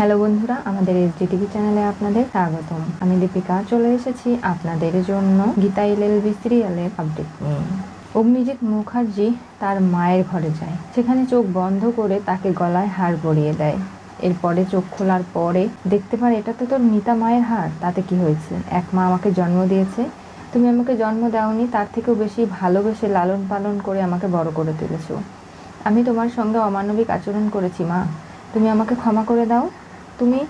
Hello বন্ধুরা আমাদের SD TV চ্যানেলে আপনাদের স্বাগতম। আমি দীপিকা চলে এসেছি আপনাদের জন্য গীতা এলএলবি সিরিয়ালের আপডেট নিয়ে। অগ্নিজিৎ মুখার্জি তার মায়ের ঘরে যায়। সেখানে চোখ বন্ধ করে তাকে গলায় হার পরিয়ে দেয়। এরপরে চোখ খোলার পরে দেখতে পারে এটা তো তোর মিতা মায়ের হার তাতে কি হয়েছে? এক মা আমাকে জন্ম দিয়েছে। তুমি আমাকে জন্ম দাওনি তার থেকেও বেশি ভালোবেসে লালন পালন করে আমাকে বড় করে তুলেছো। আমি তোমার সঙ্গে অমানবিক আচরণ করেছি মা। তুমি আমাকে ক্ষমা করে দাও। তুমি,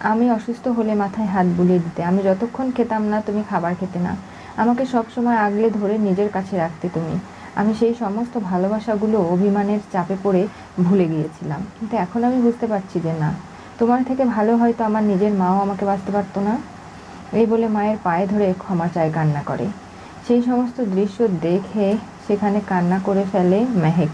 আমি অসুস্থ হলে মাথায় হাত বুলিয়ে দিতে। আমি যতক্ষণ খেতাম না, তুমি খাবার খেতে না। আমাকে সব সময় আগলে ধরে নিজের কাছে রাখতে তুমি। আমি সেই সমস্ত ভালোবাসাগুলো অভিমানের চাপে পড়ে ভুলে গিয়েছিলাম। কিন্তু এখন আমি বুঝতে পারছি যে না। তোমার থেকে ভালো হয়তো আমার নিজের মাও আমাকে বাঁচতে পারতো না। এই বলে মায়ের পায়ে ধরে ক্ষমা চায়, কান্না করে। সেই সমস্ত দৃশ্য দেখে সেখানে কান্না করে ফেলে মেহেক।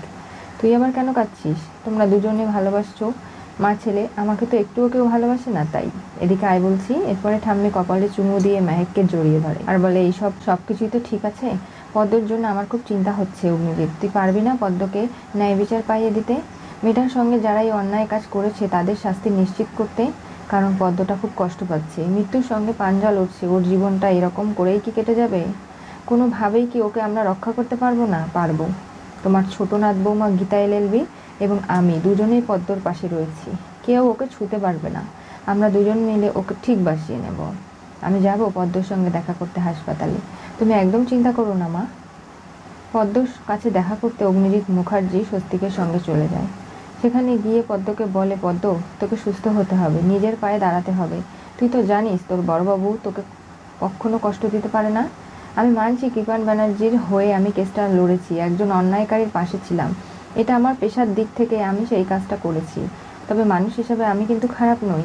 তুই আবার কেন কাঁদছিস? তোমরা দুজনে ভালোবাসছো। মা ছেলে, আমাকে তো একটুও কেউ ভালোবাসে না, তাই। এদিকে আয় বলছি, এরপরে ঠাম্মি কপালে চুমু দিয়ে মেহেককে জড়িয়ে ধরে। আর বলে, এইসব সব কিছুই তো ঠিক আছে? পদ্মর জন্য আমার খুব চিন্তা হচ্ছে অগ্নিদীপ তুই পারবি না পদ্মকে ন্যায় বিচার পাইয়ে দিতে? মেয়েটার সঙ্গে যারা এই অন্যায় কাজ করেছে, তাদের শাস্তি নিশ্চিত করতে? কারণ পদ্মটা খুব কষ্ট পাচ্ছে। মৃত্যুর সঙ্গে পাঞ্জা লড়ছে, ওর জীবনটা এরকম করেই কি কেটে যাবে? কোনোভাবেই কি ওকে আমরা রক্ষা করতে পারব না? পারব। তোমার ছোট নাথ বৌমা গীতা এলএলবি এবং আমি দুজনেই পদ্মর পাশে রয়েছি। কেউ ওকে ছুতে পারবে না। আমরা দুজন মিলে ওকে ঠিক বাসিয়ে নেব। আমি যাব পদ্মর সঙ্গে দেখা করতে হাসপাতালে। তুমি একদম চিন্তা করো না, মা। পদ্মর কাছে দেখা করতে অগ্নিজিৎ মুখার্জি স্বস্তিকের সঙ্গে চলে যায়। সেখানে গিয়ে পদ্মকে বলে, পদ্ম, তোকে সুস্থ হতে হবে। নিজের পায়ে দাঁড়াতে হবে। তুই তো জানিস, তোর বড়বাবু তোকে কখনো কষ্ট দিতে পারে না। আমি মানছি, কৃপান ব্যানার্জির হয়ে আমি কেসটা লড়েছি। একজন অন্যায়কারীর পাশে ছিলাম। এটা আমার পেশার দিক থেকে আমি সেই কাজটা করেছি। তবে মানুষ হিসাবে আমি কিন্তু খারাপ নই।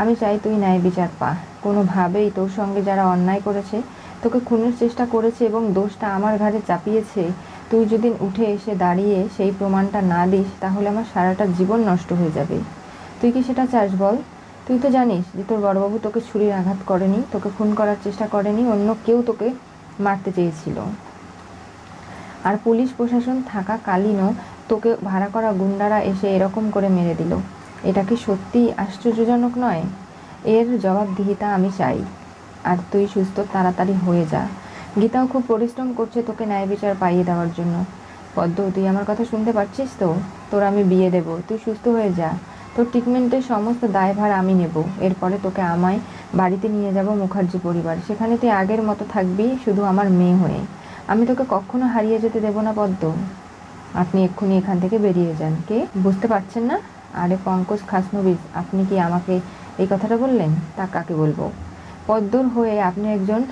আমি চাই তুই ন্যায় বিচার পা। কোনোভাবেই তোর সঙ্গে যারা অন্যায় করেছে, তোকে খুনের চেষ্টা করেছে এবং দোষটা আমার ঘাড়ে চাপিয়েছে, তুই যদি উঠে এসে দাঁড়িয়ে সেই প্রমাণটা না দিস, তাহলে আমার সারাটা জীবন নষ্ট হয়ে যাবে। তুই কি সেটা চাস বল? তুই তো জানিস যে তোর বড়বাবু তোকে ছুরির আঘাত করেনি, তোকে খুন করার চেষ্টা করেনি, অন্য কেউ তোকে মারতে চেয়েছিল। আর পুলিশ প্রশাসন থাকাকালীনও তোকে ভাড়া করা গুন্ডারা এসে এরকম করে মেরে দিল। এটা কি সত্যিই আশ্চর্যজনক নয়? এর জবাবদিহিতা আমি চাই। আর তুই সুস্থ, তাড়াতাড়ি হয়ে যা। গীতাও খুব পরিশ্রম করছে তোকে ন্যায় বিচার পাইয়ে দেওয়ার জন্য। পদ্ম, তুই আমার কথা শুনতে পারছিস তো? তোর আমি বিয়ে দেব। তুই সুস্থ হয়ে যা। তোর ট্রিটমেন্টের সমস্ত দায়ভার আমি নেব। এরপরে তোকে আমায় বাড়িতে নিয়ে যাব মুখার্জি পরিবার। সেখানে তুই আগের মতো থাকবি শুধু আমার মেয়ে হয়ে। আমি তোকে কখনো হারিয়ে যেতে দেব না, পদ্ম। আপনি এক্ষুনি এখান থেকে বেরিয়ে যান। কে? বুঝতে পারছেন না? আরে পঙ্কজ খাসনবিস আপনি কি আমাকে এই কথাটা বললেন? তা কাকে বলব? পদ্মর হয়ে আপনি একজন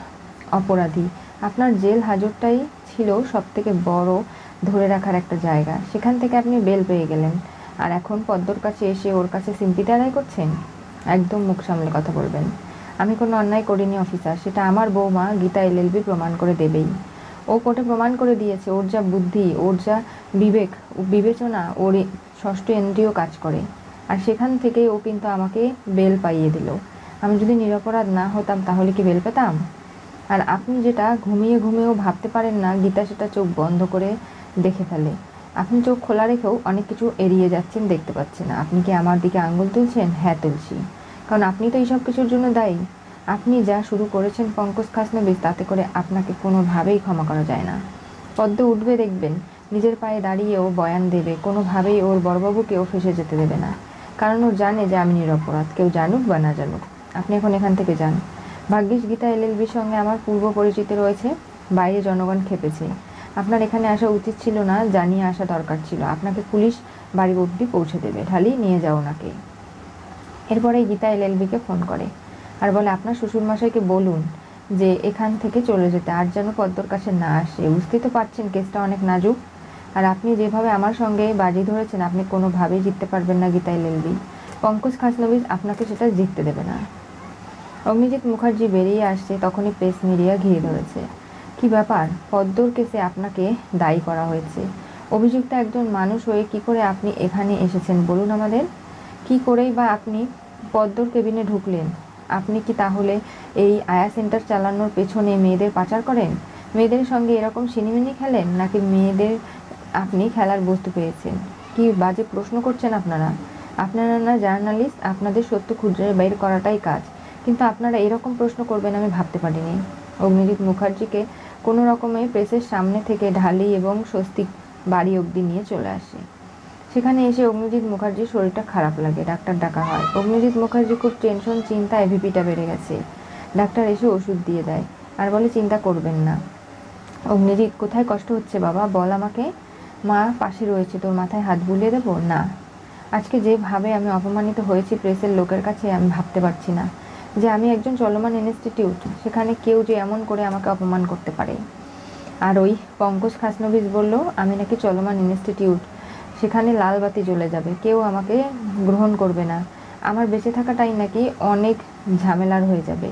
অপরাধী। আপনার জেল হাজতটাই ছিল সব থেকে বড় ধরে রাখার একটা জায়গা। সেখান থেকে আপনি বেল পেয়ে গেলেন। আর এখন পদ্মর কাছে এসে ওর কাছে সিম্পিতে আদায় করছেন? একদম মুখ সামলে কথা বলবেন। আমি কোনো অন্যায় করিনি, অফিসার। সেটা আমার বৌমা গীতা এলএলবি প্রমাণ করে দেবেই। ও কোর্টে প্রমাণ করে দিয়েছে, ওর যা বুদ্ধি, ওর যা বিবেক, বিবেচনা ওর ষষ্ঠ ইন্দ্রিয় কাজ করে। আর সেখান থেকে ও কিন্তু আমাকে বেল পাইয়ে দিল। আমি যদি নিরপরাধ না হতাম তাহলে কি বেল পেতাম? আর আপনি যেটা ঘুমিয়ে ঘুমিয়েও ভাবতে পারেন না, গীতা সেটা চোখ বন্ধ করে দেখে ফেলে। আপনি চোখ খোলা রেখেও অনেক কিছু এড়িয়ে যাচ্ছেন, দেখতে পাচ্ছেন আপনি কি আমার দিকে আঙ্গুল তুলছেন? হ্যাঁ তুলছি। কারণ আপনি তো এইসব কিছুর জন্য দায়ী। আপনি যা শুরু করেছেন পঙ্কজ খাসনবিস তাতে করে আপনাকে কোনোভাবেই ক্ষমা করা যায় না। পদ্ম উঠবে দেখবেন, নিজের পায়ে দাঁড়িয়েও বয়ান দেবে, কোনোভাবেই ওর বড়বাবুকেও ফেসে যেতে দেবে না। কারণ ও জানে যে আমি নিরপরাধ, কেউ জানুক বা না জানুক। আপনি এখন এখান থেকে যান। ভাগ্যিস গীতা এলএলবির সঙ্গে আমার পূর্ব পরিচিতি রয়েছে, বাইরে জনগণ খেপেছে। আপনার এখানে আসা উচিত ছিল না, জানিয়ে আসা দরকার ছিল। আপনাকে পুলিশ বাড়ি অবধি পৌঁছে দেবে। ঢালি, নিয়ে যাও ওনাকে। এরপরে গীতা এলএলবিকে ফোন করে। আর বলে, আপনার শ্বশুরমশাইকে বলুন যে এখান থেকে চলে যেতে, আর যেন পদ্মর কাছে না আসে। বুঝতেই তো পারছেন কেসটা অনেক নাজুক। আর আপনি যেভাবে আমার সঙ্গে বাজি ধরেছেন, আপনি কোনোভাবেই জিততে পারবেন না গীতাই লেলবি পঙ্কজ খাসনবিজ আপনাকে সেটা জিততে দেবে না। অগ্নিজিৎ মুখার্জি বেরিয়ে আসছে, তখনই প্রেস মিডিয়া ঘিরে ধরেছে। কি ব্যাপার? পদ্মর কেসে আপনাকে দায়ী করা হয়েছে। অভিযুক্ত একজন মানুষ হয়ে কি করে আপনি এখানে এসেছেন, বলুন আমাদের? কি করেই বা আপনি পদ্মর কেবিনে ঢুকলেন? আপনি কি তাহলে এই আয়া সেন্টার চালানোর পেছনে মেয়েদের পাচার করেন? মেয়েদের সঙ্গে এরকম সিনেমিনি খেলেন নাকি মেয়েদের আপনি খেলার বস্তু পেয়েছেন? কি বাজে প্রশ্ন করছেন আপনারা? আপনারা না জার্নালিস্ট, আপনাদের সত্য খুঁজে বের করাটাই কাজ। কিন্তু আপনারা এরকম প্রশ্ন করবেন আমি ভাবতে পারিনি। অগ্নিজিৎ মুখার্জিকে কোনো রকমে প্রেসের সামনে থেকে ঢালি এবং স্বস্তিক বাড়ি অবধি নিয়ে চলে আসে। সেখানে এসে অগ্নিজিৎ মুখার্জির শরীরটা খারাপ লাগে, ডাক্তার ডাকা হয়। অগ্নিজিৎ মুখার্জি খুব টেনশন চিন্তায় ভিপিটা বেড়ে গেছে। ডাক্তার এসে ওষুধ দিয়ে দেয়, আর বলে, চিন্তা করবেন না। অগ্নিজিৎ, কোথায় কষ্ট হচ্ছে বাবা? বল আমাকে। মা পাশে রয়েছে, তোর মাথায় হাত বুলিয়ে দেবো? না। আজকে যেভাবে আমি অপমানিত হয়েছি প্রেসের লোকের কাছে, আমি ভাবতে পারছি না। যে আমি একজন চলমান ইনস্টিটিউট সেখানে কেউ যে এমন করে আমাকে অপমান করতে পারে। আর ওই পঙ্কজ খাসনবিজ বলল, আমি নাকি চলমান ইনস্টিটিউট সেখানে লাল বাতি জ্বলে যাবে, কেউ আমাকে গ্রহণ করবে না। আমার বেঁচে থাকাটাই নাকি অনেক ঝামেলার হয়ে যাবে।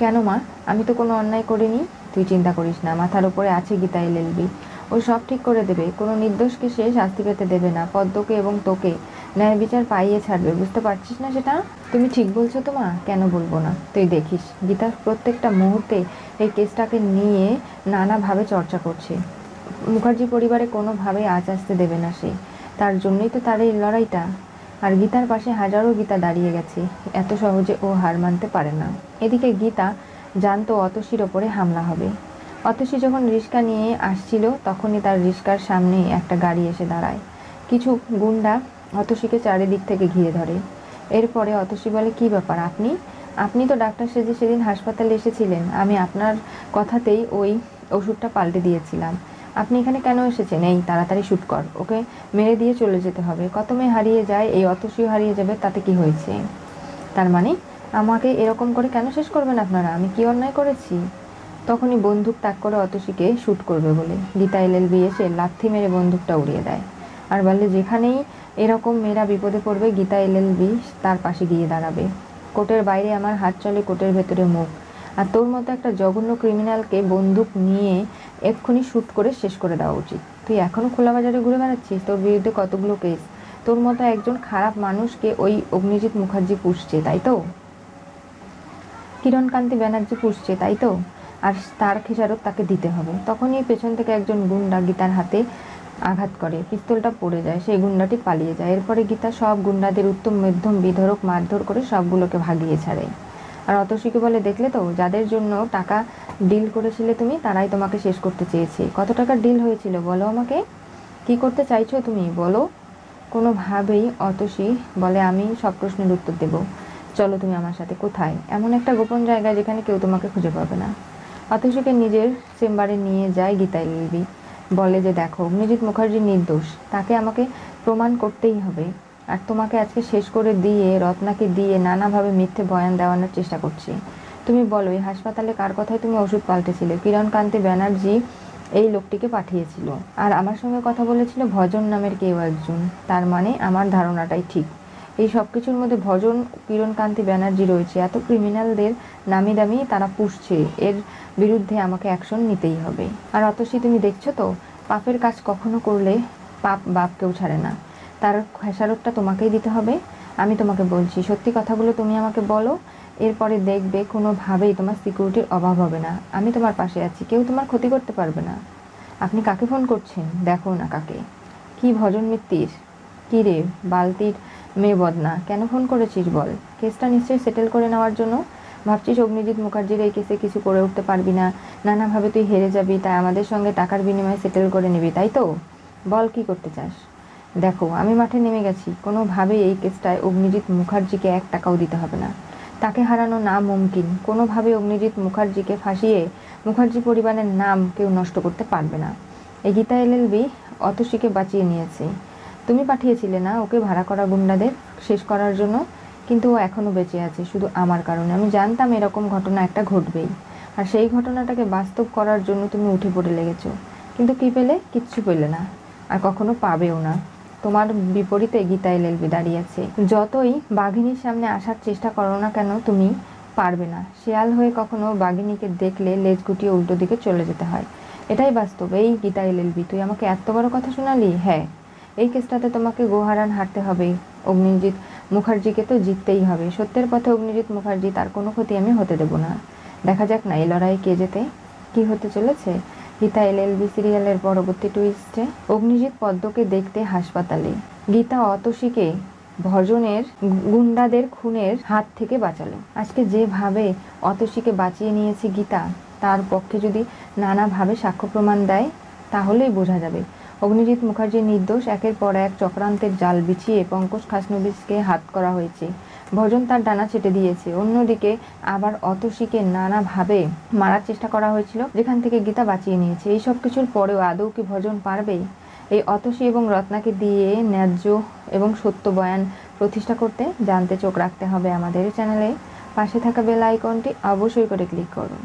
কেন মা? আমি তো কোনো অন্যায় করিনি। তুই চিন্তা করিস না, মাথার উপরে আছে গীতা এলএলবি ও সব ঠিক করে দেবে, কোনো নির্দোষকে সে শাস্তি পেতে দেবে না, পদ্মকে এবং তোকে। ন্যায় বিচার পাইয়ে ছাড়বে, বুঝতে পারছিস না সেটা? তুমি ঠিক বলছো তো মা, কেন বলব না? তুই দেখিস, গীতার প্রত্যেকটা মুহূর্তে এই কেসটাকে নিয়ে নানাভাবে চর্চা করছে। মুখার্জি পরিবারে কোনোভাবেই আজ আসতে দেবে না সে। তার জন্যই তো তার এই লড়াইটা। আর গীতার পাশে হাজারো গীতা দাঁড়িয়ে গেছে। এত সহজে ও হার মানতে পারে না। এদিকে গীতা জানতো অতসীর ওপরে হামলা হবে। অতসী যখন রিস্কা নিয়ে আসছিল, তখনই তার রিস্কার সামনে একটা গাড়ি এসে দাঁড়ায়। কিছু গুন্ডা অতসীকে চারিদিক থেকে ঘিরে ধরে। এরপরে অতসী বলে, কি ব্যাপার আপনি? আপনি তো ডাক্তার সেজে সেদিন হাসপাতালে এসেছিলেন। আমি আপনার কথাতেই ওই ওষুধটা পাল্টে দিয়েছিলাম। আপনি এখানে কেন এসেছেন? এই, তাড়াতাড়ি শ্যুট কর, ওকে? মেরে দিয়ে চলে যেতে হবে। কত মেয়ে হারিয়ে যায়, এই অতসীও হারিয়ে যাবে, তাতে কি হয়েছে? তার মানে আমাকে এরকম করে কেন শেষ করবেন আপনারা? আমি কি অন্যায় করেছি? তখনই বন্দুক তাক করে অতসীকে শ্যুট করবে বলে। গীতা এলএলবি এসে লাথি মেরে বন্দুকটা উড়িয়ে দেয়। আর বলে, যেখানেই এরকম মেয়েরা বিপদে পড়বে, গীতা এলএলবি তার পাশে গিয়ে দাঁড়াবে। কোর্টের বাইরে আমার হাত চলে কোর্টের ভেতরে মুখ। আর তোর মতো একটা জঘন্য ক্রিমিনালকে বন্দুক নিয়ে এক্ষুনি শ্যুট করে শেষ করে দেওয়া উচিত। তুই এখনও খোলা বাজারে ঘুরে বেড়াচ্ছিস? তোর বিরুদ্ধে কতগুলো কেস তোর মতো একজন খারাপ মানুষকে ওই অগ্নিজিৎ মুখার্জি পুষছে, তাই তো? কিরণকান্তি ব্যানার্জি পুষছে, তাই তো? আর তার খেসারত তাকে দিতে হবে। তখনই পেছন থেকে একজন গুন্ডা গীতার হাতে আঘাত করে। পিস্তলটা পড়ে যায়, সেই গুন্ডাটি পালিয়ে যায়। এরপরে গীতা সব গুন্ডাদের উত্তম, মধ্যম, বিধরক, মারধর করে সবগুলোকে ভাগিয়ে ছাড়ে। আর অতসীকে বলে দেখলে তো যাদের জন্য টাকা ডিল করেছিলে তুমি, তারাই তোমাকে শেষ করতে চেয়েছে। কত টাকার ডিল হয়েছিল বলো আমাকে? কি করতে চাইছো তুমি? বলো। কোনোভাবেই অতসী বলে, আমি সব প্রশ্নের উত্তর দেব। চলো তুমি আমার সাথে কোথায়? এমন একটা গোপন জায়গায় যেখানে কেউ তোমাকে খুঁজে পাবে না। অতসীকে নিজের চেম্বারে নিয়ে যায় গীতা এলবি বলে যে, দেখো, অগ্নিজিৎ মুখার্জি নির্দোষ। তাকে আমাকে প্রমাণ করতেই হবে। আর তোমাকে আজকে শেষ করে দিয়ে, রত্নাকে দিয়ে নানাভাবে মিথ্যে বয়ান দেওয়ানোর চেষ্টা করছি। তুমি বলো, এই হাসপাতালে কার কথায় তুমি ওষুধ পাল্টেছিলে? কিরণকান্তি ব্যানার্জি এই লোকটিকে পাঠিয়েছিল। আর আমার সঙ্গে কথা বলেছিল ভজন নামের কেউ একজন। তার মানে আমার ধারণাটাই ঠিক। এই সব কিছুর মধ্যে ভজন, কিরণকান্তি ব্যানার্জি রয়েছে। এত ক্রিমিনালদের নামি দামি তারা পুষছে। এর বিরুদ্ধে আমাকে অ্যাকশন নিতেই হবে। আর অতসী, তুমি দেখছ তো? পাপের কাজ কখনো করলে পাপ বাপকেও ছাড়ে না। তার খেসারতটা তোমাকেই দিতে হবে। আমি তোমাকে বলছি, সত্যি কথাগুলো তুমি আমাকে বলো। এরপরে দেখবে কোনোভাবেই তোমার সিকিউরিটির অভাব হবে না। আমি তোমার পাশে আছি, কেউ তোমার ক্ষতি করতে পারবে না। আপনি কাকে ফোন করছেন? দেখো না কাকে। কি ভজন মিত্তির? কী রে, বালতির মেয়ে বদনা, কেন ফোন করেছিস বল? কেসটা নিশ্চয়ই সেটেল করে নেওয়ার জন্য। ভাবছিস অগ্নিজিৎ মুখার্জির এই কেসে কিছু করে উঠতে পারবি না? নানাভাবে তুই হেরে যাবি, তাই আমাদের সঙ্গে টাকার বিনিময়ে সেটেল করে নিবি, তাই তো? বল কি করতে চাস? দেখো, আমি মাঠে নেমে গেছি। কোনোভাবেই এই কেসটায় অগ্নিজিৎ মুখার্জিকে এক টাকাও দিতে হবে না। তাকে হারানো না মুমকিন। কোনোভাবে অগ্নিজিৎ মুখার্জিকে ফাঁসিয়ে মুখার্জি পরিবারের নাম কেউ নষ্ট করতে পারবে না। এই গীতা এলএলবি অতসীকে বাঁচিয়ে নিয়েছে। তুমি পাঠিয়েছিলে না ওকে ভাড়া করা গুন্ডাদের শেষ করার জন্য, কিন্তু ও এখনও বেঁচে আছে, শুধু আমার কারণে। আমি জানতাম এরকম ঘটনা একটা ঘটবেই। আর সেই ঘটনাটাকে বাস্তব করার জন্য তুমি উঠে পড়ে লেগেছো। কিন্তু কী পেলে? কিচ্ছু পেলে না। আর কখনো পাবেও না। তোমার বিপরীতে গীতা এলএলবি দাঁড়িয়ে আছে। যতই বাঘিনীর সামনে আসার চেষ্টা করো না কেন, তুমি পারবে না। শেয়াল হয়ে কখনো বাঘিনীকে দেখলে লেজ গুটিয়ে উল্টো দিকে চলে যেতে হয়। এটাই বাস্তব। এই গীতা এলএলবি তুই আমাকে এত বড় কথা শোনালি? হ্যাঁ। এই কেসটাতে তোমাকে গোহারান হারতে হবে। অগ্নিজিৎ মুখার্জিকে তো জিততেই হবে। সত্যের পথে অগ্নিজিৎ মুখার্জি, তার কোনো ক্ষতি আমি হতে দেব না। দেখা যাক না, এই লড়াই কে যেতে কি হতে চলেছে? গীতা এলএলবি সিরিয়ালের পরবর্তী টুইস্টে অগ্নিজিৎ পদ্মকে দেখতে হাসপাতালে। গীতা অতসীকে ভজনের গুন্ডাদের খুনের হাত থেকে বাঁচালো আজকে যেভাবে অতসীকে বাঁচিয়ে নিয়েছে গীতা, তার পক্ষে যদি নানাভাবে সাক্ষ্য প্রমাণ দেয়, তাহলেই বোঝা যাবে। অগ্নিজিৎ মুখার্জির নির্দোষ, একের পর এক চক্রান্তের জাল বিছিয়ে পঙ্কজ খাসনবিসকে হাত করা হয়েছে। ভজন তার ডানা ছেটে দিয়েছে। অন্যদিকে আবার অতসীকে নানাভাবে মারার চেষ্টা করা হয়েছিল, যেখান থেকে গীতা বাঁচিয়ে নিয়েছে। এই সব কিছুর পরেও আদৌ কি ভজন পারবে? এই অতসী এবং রত্নাকে দিয়ে ন্যায্য এবং সত্য বয়ান প্রতিষ্ঠা করতে জানতে চোখ রাখতে হবে আমাদের চ্যানেলে। পাশে থাকা বেল আইকনটি অবশ্যই করে ক্লিক করুন।